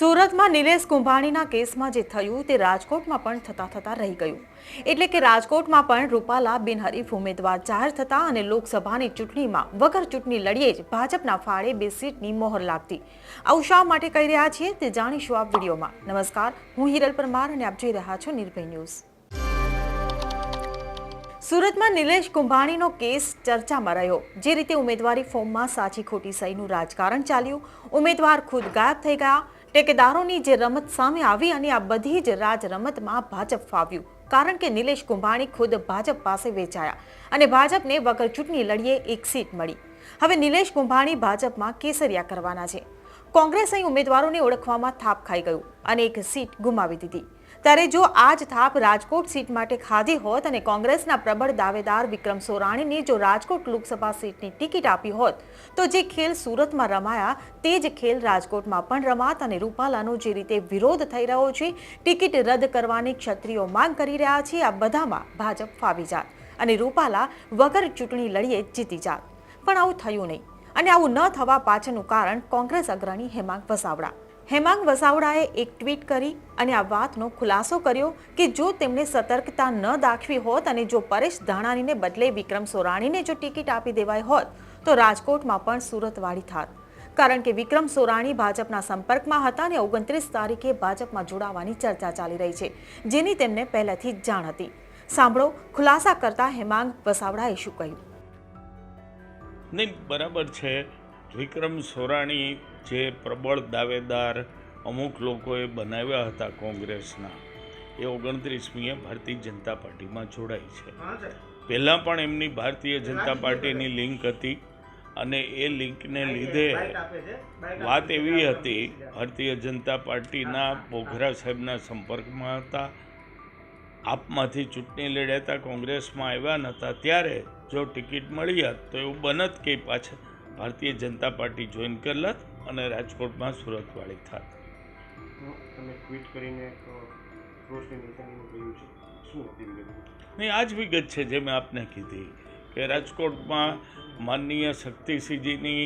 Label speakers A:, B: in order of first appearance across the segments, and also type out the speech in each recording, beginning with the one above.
A: સુરતમાં નિલેશ કુંભાણીના કેસમાં જે થયું તે રાજકોટમાં પણ થતા થતા રહી ગયું. એટલે કે રાજકોટમાં પણ રૂપાલા બિનહરીફ ઉમેદવાર જાહેર થતા અને લોકસભાની ચૂંટણીમાં વગર ચૂંટણી લડીએ જ ભાજપના ફાળે બે સીટની મોહર લાગતી. આવું શા માટે કહી રહ્યા છીએ તે જાણીશું આ વિડીયોમાં. નમસ્કાર, હું હિરલ પરમાર અને આપ જોઈ રહ્યા છો નિર્ભય ન્યૂઝ. સુરતમાં નિલેશ કુંભાણીનો કેસ ચર્ચામાં રહ્યો. જે રીતે ઉમેદવારી ફોર્મમાં સાચી ખોટી સહીનું રાજકારણ ચાલ્યું. ઉમેદવાર ખુદ ગાયબ થઈ ગયા. ટેકેદારોની જે રમત સામે આવી અને આ બધી જ રાજ રમતમાં ભાજપ ફાવ્યું. કારણ કે નિલેશ કુંભાણી ખુદ ભાજપ પાસે વેચાયા અને ભાજપને વગર ચૂંટણી લડીએ એક સીટ મળી. હવે નિલેશ કુંભાણી ભાજપમાં કેસરિયા કરવાના છે. કોંગ્રેસ અહીં ઉમેદવારોને ઓળખવામાં થાપ ખાઈ ગયું અને એક સીટ ગુમાવી દીધી. ત્યારે જો આ જ થાપ રાજકોટ સીટ માટે ખાધી હોત અને કોંગ્રેસના પ્રબળ દાવેદાર વિક્રમ સોરાણીને જો રાજકોટ લોકસભા સીટની ટિકિટ આપી હોત, તો જે ખેલ સુરતમાં રમાયા તે જ ખેલ રાજકોટમાં પણ રમાત અને રૂપાલાનો જે રીતે વિરોધ થઈ રહ્યો છે, ટિકિટ રદ કરવાની ક્ષત્રિયો માંગ કરી રહ્યા છે, આ બધામાં ભાજપ ફાવી જાત અને રૂપાલા વગર ચૂંટણી લડીએ જીતી જાત. પણ આવું થયું નહીં અને આવું ન થવા પાછળનું કારણ કોંગ્રેસ અગ્રણી હેમાંગ વસાવડા હેમાંગ વસાવડાએ એક ટ્વીટ કરી અને આ વાતનો ખુલાસો કર્યો કે જો તેમણે સતર્કતા ન દાખવી હોત અને જો પરેશ ધાણાણીને બદલે વિક્રમ સોરાણીને જો ટિકિટ આપી દેવાય હોત, તો રાજકોટમાં પણ સુરતવાળી થાત. કારણ કે વિક્રમ સોરાણી ભાજપના સંપર્કમાં હતા અને ઓગણત્રીસ તારીખે ભાજપમાં જોડાવાની ચર્ચા ચાલી રહી છે, જેની તેમને પહેલેથી જ જાણ હતી. સાંભળો ખુલાસા કરતા હેમાંગ વસાવડાએ શું કહ્યું.
B: નહીં, બરાબર છે. વિક્રમ સોરાણી જે પ્રબળ દાવેદાર અમુક લોકોએ બનાવ્યા હતા કોંગ્રેસના એ ઓગણત્રીસમીએ ભારતીય જનતા પાર્ટીમાં જોડાઈ છે. પહેલાં પણ એમની ભારતીય જનતા પાર્ટીની લિંક હતી અને એ લિંકને લીધે વાત એવી હતી ભારતીય જનતા પાર્ટીના બોઘરા સાહેબના સંપર્કમાં હતા. આપમાંથી ચૂંટણી લડ્યા હતા કોંગ્રેસમાં આવ્યા નહોતા ત્યારે જો ટિકિટ મળી હોત તો એવું બનત કે પાછળ ભારતીય જનતા પાર્ટી જોઈન કરલત અને રાજકોટમાં સુરતવાળી થાત. નહીં આ જ વિગત? છે જે મેં આપને કીધી કે રાજકોટમાં માનનીય શક્તિસિંહજીની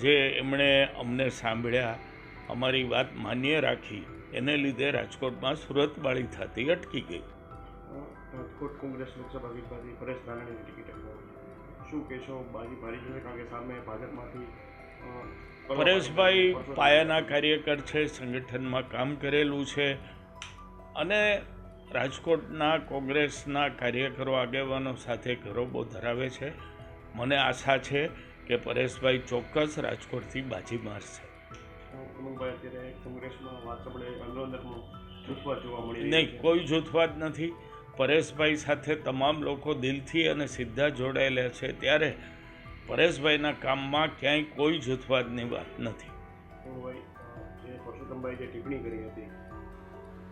B: જે એમણે અમને સાંભળ્યા અમારી વાત માન્ય રાખી એને લીધે રાજકોટમાં સુરતવાળી થતી અટકી ગઈ.
C: રાજકોટ કોંગ્રેસ લોકસભા વિભાગની પરેશ ધાનાણીની ટિકિટ શું કહેશો બાજી ભારી જશે કારણ કે સામે ભાજપમાંથી
B: પરેશભાઈ પાયાના કાર્યકર છે સંગઠનમાં કામ કરેલું છે. અને રાજકોટના કોંગ્રેસના કાર્યકરો આગેવાનો સાથે ઘરોબો ધરાવે છે. મને આશા છે કે પરેશભાઈ ચોક્કસ રાજકોટથી બાજી મારશે. નહીં
C: છે.
B: કોઈ જૂથવાદ નથી. પરેશભાઈ સાથે તમામ લોકો દિલથી અને સીધા જોડાયેલા છે. ત્યારે પરેશભાઈના કામમાં ક્યાંય કોઈ જૂથવાદની વાત નથી.
C: પરસોત્તમભાઈ જે ટિપ્પણી કરી હતી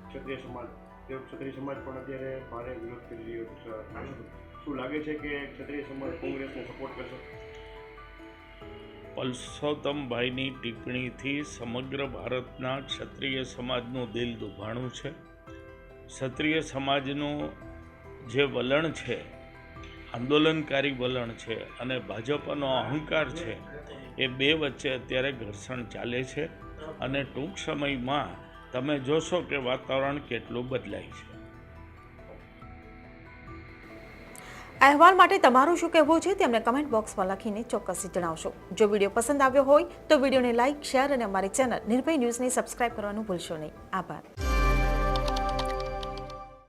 C: ક્ષત્રિય સમાજ તે ક્ષત્રિય સમાજ પણ અત્યારે ભારે વિરોધ કરી રહ્યો છે શું લાગે છે કે ક્ષત્રિય સમાજ કોંગ્રેસને સપોર્ટ કરશે?
B: પલસોત્તમભાઈની ટિપ્પણીથી સમગ્ર ભારતના ક્ષત્રિય સમાજનું દિલ દુભાણું છે. ક્ષત્રિય સમાજનું જે વલણ છે, આંદોલનકારી વલણ છે અને ભાજપનો અહંકાર છે, એ બે વચ્ચે અત્યારે ઘર્ષણ ચાલે છે અને ટૂંક સમયમાં તમે જોશો કે વાતાવરણ કેટલું બદલાય છે.
A: અહેવાલ માટે તમારું શું કહેવું છે તે અમને કમેન્ટ બોક્સમાં લખીને ચોક્કસથી જણાવશો. જો વીડિયો પસંદ આવ્યો હોય તો વિડીયોને લાઇક શેર અને અમારી ચેનલ નિર્ભય ન્યૂઝને સબસ્ક્રાઇબ કરવાનું ભૂલશો નહીં. આભાર.